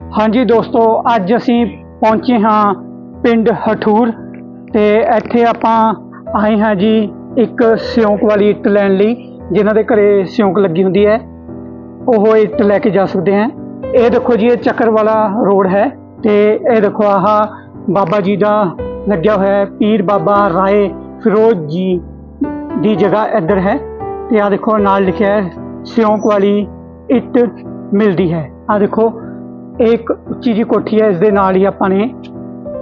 ਹਾਂਜੀ ਦੋਸਤੋ, ਅੱਜ ਅਸੀਂ ਪਹੁੰਚੇ ਹਾਂ ਪਿੰਡ ਹਠੂਰ ਤੇ ਇੱਥੇ ਆਪਾਂ ਆਏ ਹਾਂ ਜੀ ਇੱਕ ਸਿਉਂਕ ਵਾਲੀ ਇੱਟ ਲੈਣ ਲਈ, ਜਿਨ੍ਹਾਂ ਦੇ ਘਰੇ ਸਿਉਂਕ ਲੱਗੀ ਹੁੰਦੀ ਹੈ। ਉਹ ਇੱਟ ਲੈ ਕੇ ਜਾ ਸਕਦੇ ਹੈ। ਇਹ ਦੇਖੋ ਜੀ, ਇਹ ਚੱਕਰ ਵਾਲਾ ਰੋਡ ਹੈ ਤੇ ਇਹ ਦੇਖੋ ਆਹ ਬਾਬਾ ਜੀ ਦਾ ਲੱਗਿਆ ਹੋਇਆ ਹੈ, ਪੀਰ ਬਾਬਾ ਰਾਏ ਫਿਰੋਜ਼ ਜੀ ਦੀ ਜਗ੍ਹਾ ਇੱਧਰ ਹੈ ਤੇ ਆ ਦੇਖੋ, ਨਾਲ ਲਿਖਿਆ ਹੈ, ਸਿਉਂਕ ਵਾਲੀ ਇੱਟ ਮਿਲਦੀ ਹੈ। ਆ ਦੇਖੋ ਇਹ ਇੱਕ ਉੱਚੀ ਜੀ ਕੋਠੀ ਹੈ, ਇਸ ਦੇ ਨਾਲ ਹੀ ਆਪਾਂ ਨੇ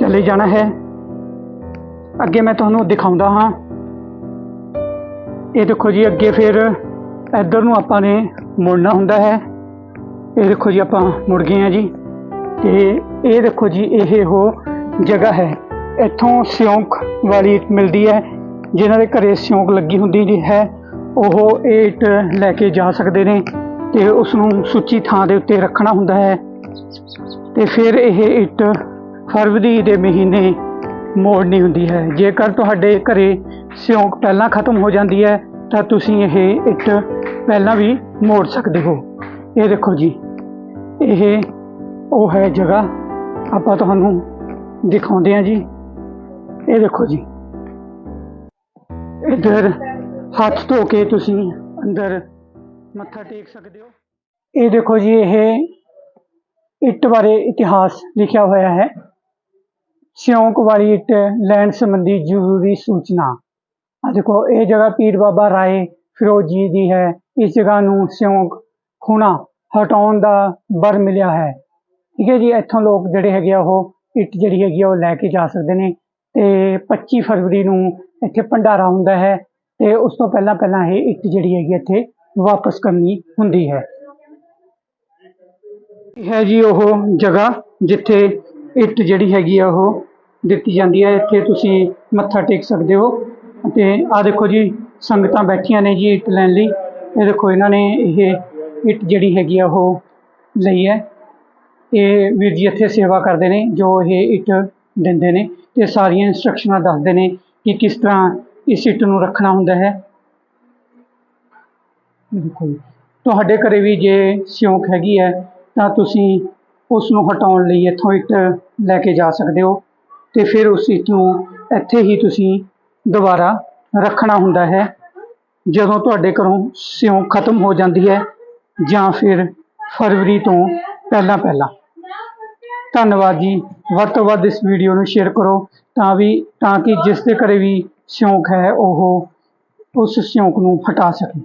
ਚਲੇ ਜਾਣਾ ਹੈ। ਅੱਗੇ ਮੈਂ ਤੁਹਾਨੂੰ ਦਿਖਾਉਂਦਾ ਹਾਂ। ਇਹ ਦੇਖੋ ਜੀ, ਅੱਗੇ ਫਿਰ ਇੱਧਰ ਨੂੰ ਆਪਾਂ ਨੇ ਮੁੜਨਾ ਹੁੰਦਾ ਹੈ। ਇਹ ਦੇਖੋ ਜੀ, ਆਪਾਂ ਮੁੜ ਗਏ ਹਾਂ ਜੀ। ਤੇ ਇਹ ਦੇਖੋ ਜੀ, ਇਹ ਉਹ ਜਗ੍ਹਾ ਹੈ। ਇੱਥੋਂ ਸਿਉਂਕ ਵਾਲੀ ਇੱਟ ਮਿਲਦੀ ਹੈ, ਜਿਨ੍ਹਾਂ ਦੇ ਘਰੇ ਸਿਉਂਕ ਲੱਗੀ ਹੁੰਦੀ ਜੀ ਹੈ। ਉਹ ਇਹ ਇੱਟ ਲੈ ਕੇ ਜਾ ਸਕਦੇ ਨੇ ਤੇ ਉਸ ਨੂੰ ਸੁੱਚੀ ਥਾਂ ਦੇ ਉੱਤੇ ਰੱਖਣਾ ਹੁੰਦਾ ਹੈ। ਤੇ ਫਿਰ ਇਹ ਇੱਟ ਫਰਵਰੀ ਦੇ ਮਹੀਨੇ ਮੋੜਨੀ ਹੁੰਦੀ ਹੈ। ਜੇਕਰ ਤੁਹਾਡੇ ਘਰੇ ਸਿਉਂਕ ਪਹਿਲਾਂ ਖਤਮ ਹੋ ਜਾਂਦੀ ਹੈ, ਤਾਂ ਤੁਸੀਂ ਇਹ ਇੱਟ ਪਹਿਲਾਂ ਵੀ ਮੋੜ ਸਕਦੇ ਹੋ। ਇਹ ਦੇਖੋ ਜੀ, ਇਹ ਉਹ ਹੈ ਜਗ੍ਹਾ, ਆਪਾਂ ਤੁਹਾਨੂੰ ਦਿਖਾਉਂਦੇ ਹਾਂ ਜੀ। ਇਹ ਦੇਖੋ ਜੀ, ਇੱਧਰ ਹੱਥ ਧੋ ਕੇ ਤੁਸੀਂ ਅੰਦਰ ਮੱਥਾ ਟੇਕ ਸਕਦੇ ਹੋ। ਇਹ ਦੇਖੋ ਜੀ, ਇਹ ਇੱਟ ਬਾਰੇ ਇਤਿਹਾਸ ਲਿਖਿਆ ਹੋਇਆ ਹੈ। ਸਿਉਂਕ ਵਾਲੀ ਇੱਟ ਲੈਣ ਸੰਬੰਧੀ ਜ਼ਰੂਰੀ ਸੂਚਨਾ। ਆ ਦੇਖੋ, ਇਹ ਜਗ੍ਹਾ ਪੀਰ ਬਾਬਾ ਰਾਏ ਫਿਰੋਜ਼ ਜੀ ਦੀ ਹੈ। ਇਸ ਜਗ੍ਹਾ ਨੂੰ ਸਿਉਂਕ ਖੂਣਾ ਹਟਾਉਣ ਦਾ ਬਰ ਮਿਲਿਆ ਹੈ। ਠੀਕ ਹੈ ਜੀ, ਇੱਥੋਂ ਲੋਕ ਜਿਹੜੇ ਹੈਗੇ ਆ, ਉਹ ਇੱਟ ਜਿਹੜੀ ਹੈਗੀ ਆ, ਉਹ ਲੈ ਕੇ ਜਾ ਸਕਦੇ ਨੇ। ਤੇ 25 ਫਰਵਰੀ ਨੂੰ ਇੱਥੇ ਭੰਡਾਰਾ ਹੁੰਦਾ ਹੈ ਤੇ ਉਸ ਤੋਂ ਪਹਿਲਾਂ ਪਹਿਲਾਂ ਇਹ ਇੱਟ ਜਿਹੜੀ ਹੈਗੀ ਇੱਥੇ ਵਾਪਸ ਕਰਨੀ ਹੁੰਦੀ ਹੈ। ਹੈ ਜੀ ਉਹ ਜਗ੍ਹਾ ਜਿੱਥੇ ਇੱਟ ਜਿਹੜੀ ਹੈਗੀ ਆ ਉਹ ਦਿੱਤੀ ਜਾਂਦੀ ਹੈ ਇੱਥੇ ਤੁਸੀਂ ਮੱਥਾ ਟੇਕ ਸਕਦੇ ਹੋ। ਅਤੇ ਆ ਦੇਖੋ ਜੀ, ਸੰਗਤਾਂ ਬੈਠੀਆਂ ਨੇ ਜੀ ਇੱਟ ਲੈਣ ਲਈ। ਇਹ ਦੇਖੋ, ਇਹਨਾਂ ਨੇ ਇਹ ਇੱਟ ਜਿਹੜੀ ਹੈਗੀ ਆ ਉਹ ਲਈ ਹੈ। ਇਹ ਵੀਰ ਜੀ ਇੱਥੇ ਸੇਵਾ ਕਰਦੇ ਨੇ, ਜੋ ਇਹ ਇੱਟ ਦਿੰਦੇ ਨੇ। ਤੇ ਸਾਰੀਆਂ ਇੰਸਟਰਕਸ਼ਨਾਂ ਦੱਸਦੇ ਨੇ ਕਿ ਕਿਸ ਤਰ੍ਹਾਂ ਇਸ ਇੱਟ ਨੂੰ ਰੱਖਣਾ ਹੁੰਦਾ ਹੈ। ਦੇਖੋ ਤੁਹਾਡੇ ਘਰੇ ਵੀ ਜੇ ਸਿਉਂਕ ਹੈਗੀ ਹੈ ਤਾਂ ਤੁਸੀਂ ਉਸ ਨੂੰ ਹਟਾਉਣ ਲਈ ਇੱਥੋਂ ਇੱਟ ਲੈ ਕੇ ਜਾ ਸਕਦੇ ਹੋ ਤੇ ਫਿਰ ਉਸ ਇੱਟ ਨੂੰ ਇੱਥੇ ਹੀ ਤੁਸੀਂ ਦੁਬਾਰਾ ਰੱਖਣਾ ਹੁੰਦਾ ਹੈ। ਜਦੋਂ ਤੁਹਾਡੇ ਘਰੋਂ ਸਿਉਂਕ ਖਤਮ ਹੋ ਜਾਂਦੀ ਹੈ ਜਾਂ ਫਿਰ ਫਰਵਰੀ ਤੋਂ ਪਹਿਲਾਂ ਪਹਿਲਾਂ। ਧੰਨਵਾਦ ਜੀ। ਵੱਧ ਤੋਂ ਵੱਧ ਇਸ ਵੀਡੀਓ ਨੂੰ ਸ਼ੇਅਰ ਕਰੋ ਤਾਂ ਵੀ, ਤਾਂ ਕਿ ਜਿਸ ਦੇ ਘਰੇ ਵੀ ਸਿਉਂਕ ਹੈ, ਉਹ ਉਸ ਸਿਉਂਕ ਨੂੰ ਹਟਾ ਸਕੇ।